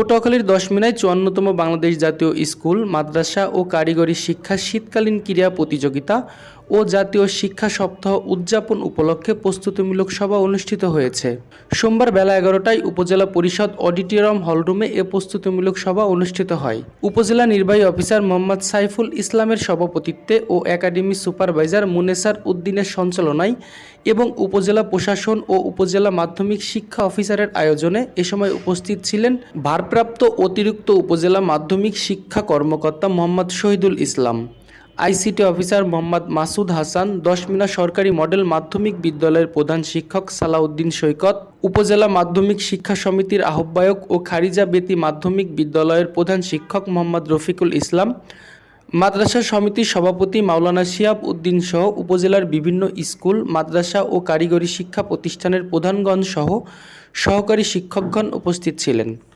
পটুয়াখালীর দশমিনায় চুয়ান্নতম বাংলাদেশ জাতীয় স্কুল মাদ্রাসা ও কারিগরি শিক্ষা শীতকালীন ক্রীড়া প্রতিযোগিতা ও জাতীয় শিক্ষা সপ্তাহ উদযাপন উপলক্ষে প্রস্তুতিমূলক সভা অনুষ্ঠিত হয়েছে। সোমবার বেলা এগারোটায় উপজেলা পরিষদ অডিটোরিয়াম হলরুমে এ প্রস্তুতিমূলক সভা অনুষ্ঠিত হয়। উপজেলা নির্বাহী অফিসার মোহাম্মদ সাইফুল ইসলামের সভাপতিত্বে ও একাডেমি সুপারভাইজার মুনেসার উদ্দিনের সঞ্চালনায় এবং উপজেলা প্রশাসন ও উপজেলা মাধ্যমিক শিক্ষা অফিসারের আয়োজনে এ সময় উপস্থিত ছিলেন ভারপ্রাপ্ত অতিরিক্ত উপজেলা মাধ্যমিক শিক্ষা কর্মকর্তা মোহাম্মদ শহীদুল ইসলাম। আইসিটি অফিসার মোহাম্মদ মাসুদ হাসান, দশমিনা সরকারি মডেল মাধ্যমিক বিদ্যালয়ের প্রধান শিক্ষক সালাউদ্দিন সৈকত, উপজেলা মাধ্যমিক শিক্ষা সমিতির আহ্বায়ক ও খারিজা বেতি মাধ্যমিক বিদ্যালয়ের প্রধান শিক্ষক মোহাম্মদ রফিকুল ইসলাম, মাদ্রাসা সমিতির সভাপতি মাওলানা শিয়াব উদ্দিন সহ উপজেলার বিভিন্ন স্কুল, মাদ্রাসা ও কারিগরি শিক্ষা প্রতিষ্ঠানের প্রধানগণ সহ সহকারী শিক্ষকগণ উপস্থিত ছিলেন।